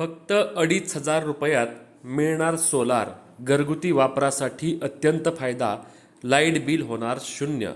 फक्त अडीच हजार रुपयात मिळणार सोलार घरगुती वापरासाठी अत्यंत फायदा लाइट बिल होणार शून्य.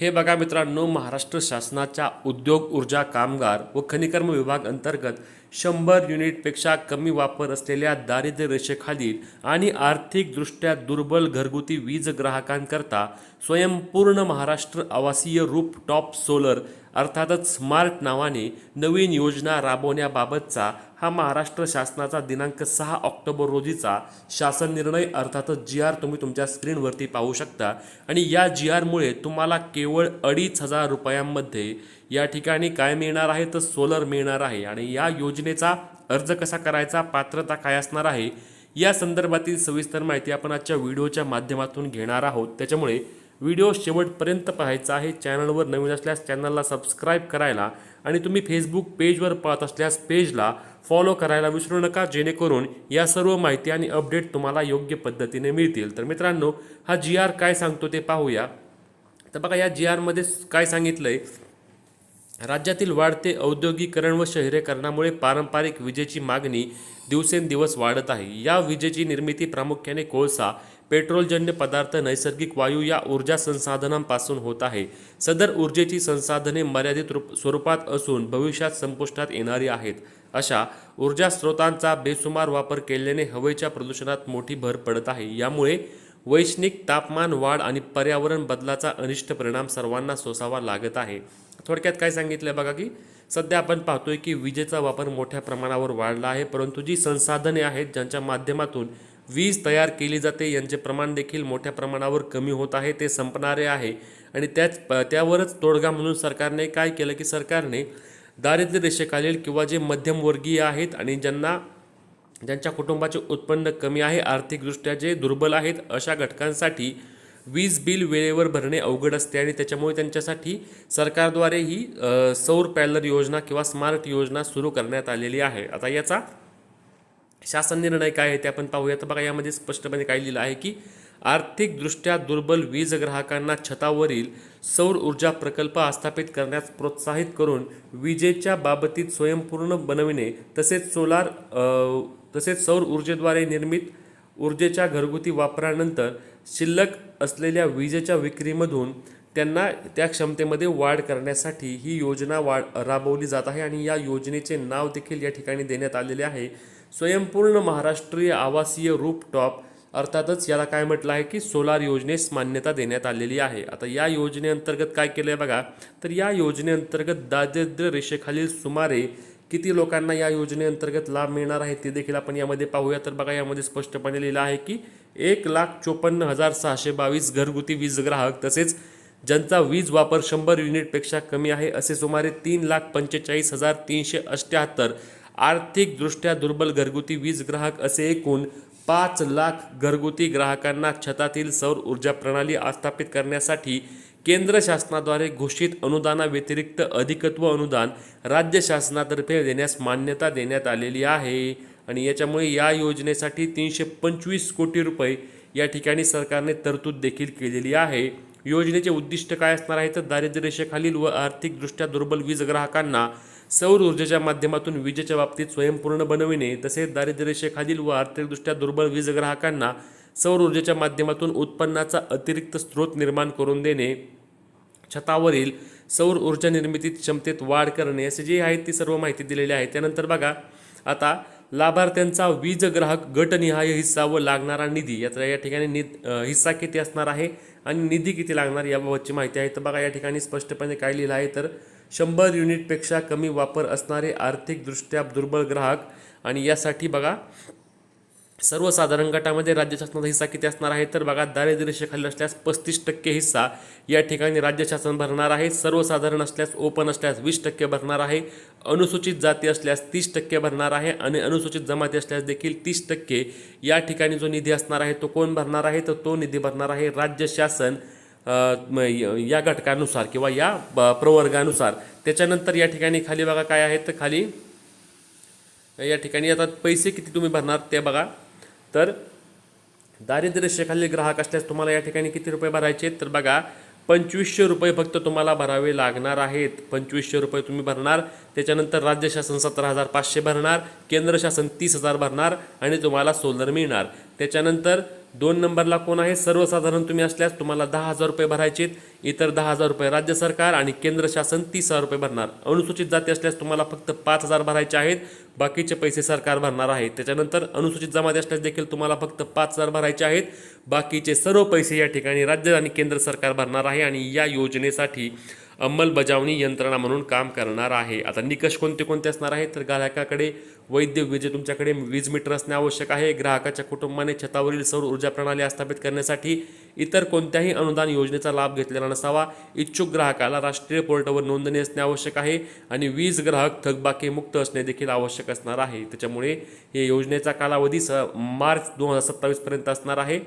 हे बघा मित्रांनो महाराष्ट्र शासनाच्या उद्योग ऊर्जा कामगार व खनिकर्म विभाग अंतर्गत शंभर युनिटपेक्षा कमी वापर असलेल्या दारिद्र्य रेषेखालील आणि आर्थिकदृष्ट्या दुर्बल घरगुती वीज ग्राहकांकरता स्वयंपूर्ण महाराष्ट्र आवासीय रूप टॉप सोलर अर्थातच स्मार्ट नावाने नवीन योजना राबवण्याबाबतचा हा महाराष्ट्र शासनाचा दिनांक सहा ऑक्टोबर रोजीचा शासन निर्णय अर्थातच जी आर तुम्ही तुमच्या स्क्रीनवरती पाहू शकता. आणि या जी आरमुळे तुम्हाला केवळ अडीच हजार रुपयांमध्ये या ठिकाणी काय मिळणार आहे? तर सोलर मिळणार आहे. आणि या योजनेचा अर्ज कसा करायचा? पात्रता काय असणार आहे? या संदर्भातील सविस्तर माहिती आपण आजच्या व्हिडिओच्या माध्यमातून घेणार आहोत. त्याच्यामुळे व्हिडिओ शेवटपर्यंत पाहायचा आहे. चॅनलवर नवीन असल्यास चॅनलला सबस्क्राईब करायला आणि तुम्ही फेसबुक पेजवर पाहत असल्यास पेजला फॉलो करायला विसरू नका. जेणेकरून या सर्व माहिती आणि अपडेट तुम्हाला योग्य पद्धतीने मिळतील. तर मित्रांनो हा जी आर काय सांगतो ते पाहूया. तर बघा या जी आरमध्ये काय सांगितलं आहे राज्यातील वाढते औद्योगिकरण व शहरीकरणामुळे पारंपरिक विजेची मागणी दिवसेंदिवस वाढत आहे. या विजेची निर्मिती प्रामुख्याने कोळसा पेट्रोलजन्य पदार्थ नैसर्गिक वायू या ऊर्जा संसाधनांपासून होत आहे. सदर ऊर्जेची संसाधने मर्यादित रूप स्वरूपात असून भविष्यात संपुष्टात येणारी आहेत. अशा ऊर्जा स्रोतांचा बेसुमार वापर केल्याने हवेच्या प्रदूषणात मोठी भर पडत आहे. यामुळे वैश्विक तापमान वाढ आणि पर्यावरण बदलाचा अनिष्ट परिणाम सर्वांना सोसावा लागत आहे. थोडक्यात काय सांगितलं बघा की सध्या आपण पाहतोय की विजेचा वापर मोठ्या प्रमाणावर वाढला आहे परंतु जी संसाधने आहेत ज्यांच्या माध्यमातून वीज तयार केली जाते यांचे प्रमाण देखील मोठ्या प्रमाणावर कमी होत आहे ते संपणारे आहे. आणि त्याच त्यावरच तोडगा म्हणून सरकारने काय केलं की सरकारने दारिद्र्य रेषेखालील किंवा जे मध्यमवर्गीय आहेत आणि ज्यांना ज्यांच्या कुटुंबाचे उत्पन्न कमी आहे आर्थिकदृष्ट्या जे दुर्बल आहेत अशा घटकांसाठी वीज बिल वेळेवर भरणे अवघड असते आणि त्याच्यामुळे त्यांच्यासाठी सरकारद्वारे ही सौर पॅलर योजना किंवा स्मार्ट योजना सुरू करण्यात आलेली आहे. आता याचा शासन निर्णय काय आहे ते आपण पाहूया तर बघा यामध्ये स्पष्टपणे काय लिहिलं आहे की आर्थिकदृष्ट्या दुर्बल वीज ग्राहकांना छतावरील सौर ऊर्जा प्रकल्प आस्थापित करण्यास प्रोत्साहित करून विजेच्या बाबतीत स्वयंपूर्ण बनविणे तसेच सोलार तसेच सौर ऊर्जेद्वारे निर्मित ऊर्जेच्या घरगुती वापरानंतर शिल्लक असलेल्या विजेच्या विक्रीमधून त्यांना त्या क्षमतेमध्ये वाढ करण्यासाठी ही योजना वाढ राबवली जात आहे आणि या योजनेचे नाव देखील या ठिकाणी देण्यात आलेले आहे. स्वयंपूर्ण महाराष्ट्रीय आवासीय रूपटॉप अर्थातच याला काय म्हटलं आहे की सोलार योजनेस मान्यता देण्यात आलेली आहे. आता या योजनेअंतर्गत काय केलं आहे बघा. तर या योजनेअंतर्गत दारिद्र्य रेषेखालील सुमारे किती लोकांना या योजनेअंतर्गत लाभ मिळणार आहे ते देखील आपण यामध्ये पाहूया. तर बघा यामध्ये स्पष्टपणे लिहिलं आहे की एक लाख चोपन्न हजार सहाशे बावीस घरगुती वीज ग्राहक तसेच ज्यांचा वीज वापर शंभर युनिटपेक्षा कमी आहे असे सुमारे तीन लाख पंचेचाळीस हजार तीनशे अष्ट्याहत्तर आर्थिकदृष्ट्या दुर्बल घरगुती वीज ग्राहक असे एकूण पाच लाख घरगुती ग्राहकांना छतातील सौर ऊर्जा प्रणाली आस्थापित करण्यासाठी केंद्र शासनाद्वारे घोषित अनुदानाव्यतिरिक्त अधिकत्व अनुदान राज्य शासनातर्फे देण्यास मान्यता देण्यात आलेली आहे. आणि याच्यामुळे या योजनेसाठी तीनशे पंचवीस कोटी रुपये या ठिकाणी सरकारने तरतूद देखील केलेली आहे. योजनेचे उद्दिष्ट काय असणार आहे तर दारिद्र्यरेषेखालील व आर्थिकदृष्ट्या दुर्बल वीज ग्राहकांना सौर ऊर्जेच्या माध्यमातून विजेच्या बाबतीत स्वयंपूर्ण बनविणे तसेच दारिद्र्यरेषेखालील व आर्थिकदृष्ट्या दुर्बल वीज ग्राहकांना सौर ऊर्जेच्या माध्यमातून उत्पन्नाचा अतिरिक्त स्रोत निर्माण करून देणे छतावरील सौर ऊर्जा निर्मिती क्षमतेत वाढ करणे असे जे आहेत ती सर्व माहिती दिलेली आहे. त्यानंतर बघा आता लाभार्थ्यांचा वीज ग्राहक गटनिहाय हिस्सा व लागणारा निधी याचा या ठिकाणी नि हिस्सा किती असणार आहे आणि निधी किती लागणार याबाबतची माहिती आहे. तर बघा या ठिकाणी स्पष्टपणे काय लिहिलं आहे तर शंभर युनिटपेक्षा कमी वापर असणारे आर्थिकदृष्ट्या दुर्बल ग्राहक आणि यासाठी बघा सर्वसाधारण गटामध्ये राज्य शासनाचा हिस्सा किती असणार आहे? तर बघा दारिद्र्यरेषेखाली असल्यास पस्तीस टक्के हिस्सा या ठिकाणी राज्य शासन भरणार आहे. सर्वसाधारण असल्यास ओपन असल्यास वीस टक्के भरणार आहे. अनुसूचित जाती असल्यास तीस टक्के भरणार आहे आणि अनुसूचित जमाती असल्यास देखील तीस टक्के या ठिकाणी जो निधी असणार आहे तो कोण भरणार आहे? तर तो निधी भरणार आहे राज्य शासन य- या घटकानुसार किंवा या प्रवर्गानुसार. त्याच्यानंतर या ठिकाणी खाली बघा काय आहे? तर खाली या ठिकाणी आता पैसे किती तुम्ही भरणार? ते बघा. तर दारिद्र्यरेषेखालील ग्राहक असल्यास तुम्हाला या ठिकाणी किती रुपये भरायचे आहेत? तर बघा पंचवीसशे रुपये फक्त तुम्हाला भरावे लागणार आहेत पंचवीसशे रुपये तुम्ही भरणार त्याच्यानंतर राज्य शासन सतरा हजार पाचशे भरणार केंद्र शासन तीस हजार भरणार आणि तुम्हाला सोलर मिळणार त्याच्यानंतर दोन नंबरला कोण आहे? सर्वसाधारण तुम्ही असल्यास तुम्हाला दहा हजार रुपये भरायचे इतर दहा हजार रुपये राज्य सरकार आणि केंद्र शासन तीस हजार रुपये भरणार. अनुसूचित जाती असल्यास तुम्हाला फक्त पाच हजार भरायचे आहेत. बाकीचे पैसे सरकार भरणार आहे. त्याच्यानंतर अनुसूचित जमाती असल्यास देखील तुम्हाला फक्त पाच हजार भरायचे आहेत. बाकीचे सर्व पैसे या ठिकाणी राज्य आणि केंद्र सरकार भरणार आहे आणि या योजनेसाठी अंमलबजावणी यंत्रणा म्हणून काम करणार आहे. आता निकष कोणते कोणते असणार आहेत? तर ग्राहकाकडे वैद्य वीज तुमच्याकडे वीज मीटर असणे आवश्यक आहे. ग्राहकाच्या कुटुंबाने छतावरील सौर ऊर्जा प्रणाली स्थापित करण्यासाठी इतर कोणत्याही अनुदान योजनेचा लाभ घेतलेला नसावा. इच्छुक ग्राहकाला राष्ट्रीय पोर्टलवर नोंदणी असणे आवश्यक आहे आणि वीज ग्राहक थकबाकीमुक्त असणे देखील आवश्यक असणार आहे. त्याच्यामुळे हे योजनेचा कालावधी स मार्च दोन हजार सत्तावीसपर्यंत असणार आहे.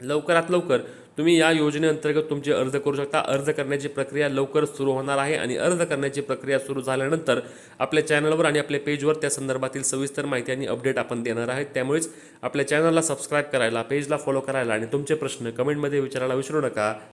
लवकरात लवकर तुम्ही या योजनेअंतर्गत तुमचे अर्ज करू शकता. अर्ज करण्याची प्रक्रिया लवकरच सुरू होणार आहे आणि अर्ज करण्याची प्रक्रिया सुरू झाल्यानंतर आपल्या चॅनलवर आणि आपल्या पेजवर त्या संदर्भातील सविस्तर माहिती आणि अपडेट आपण देणार आहेत त्यामुळेच आपल्या चॅनलला सबस्क्राईब करायला पेजला फॉलो करायला आणि तुमचे प्रश्न कमेंटमध्ये विचारायला विसरू नका.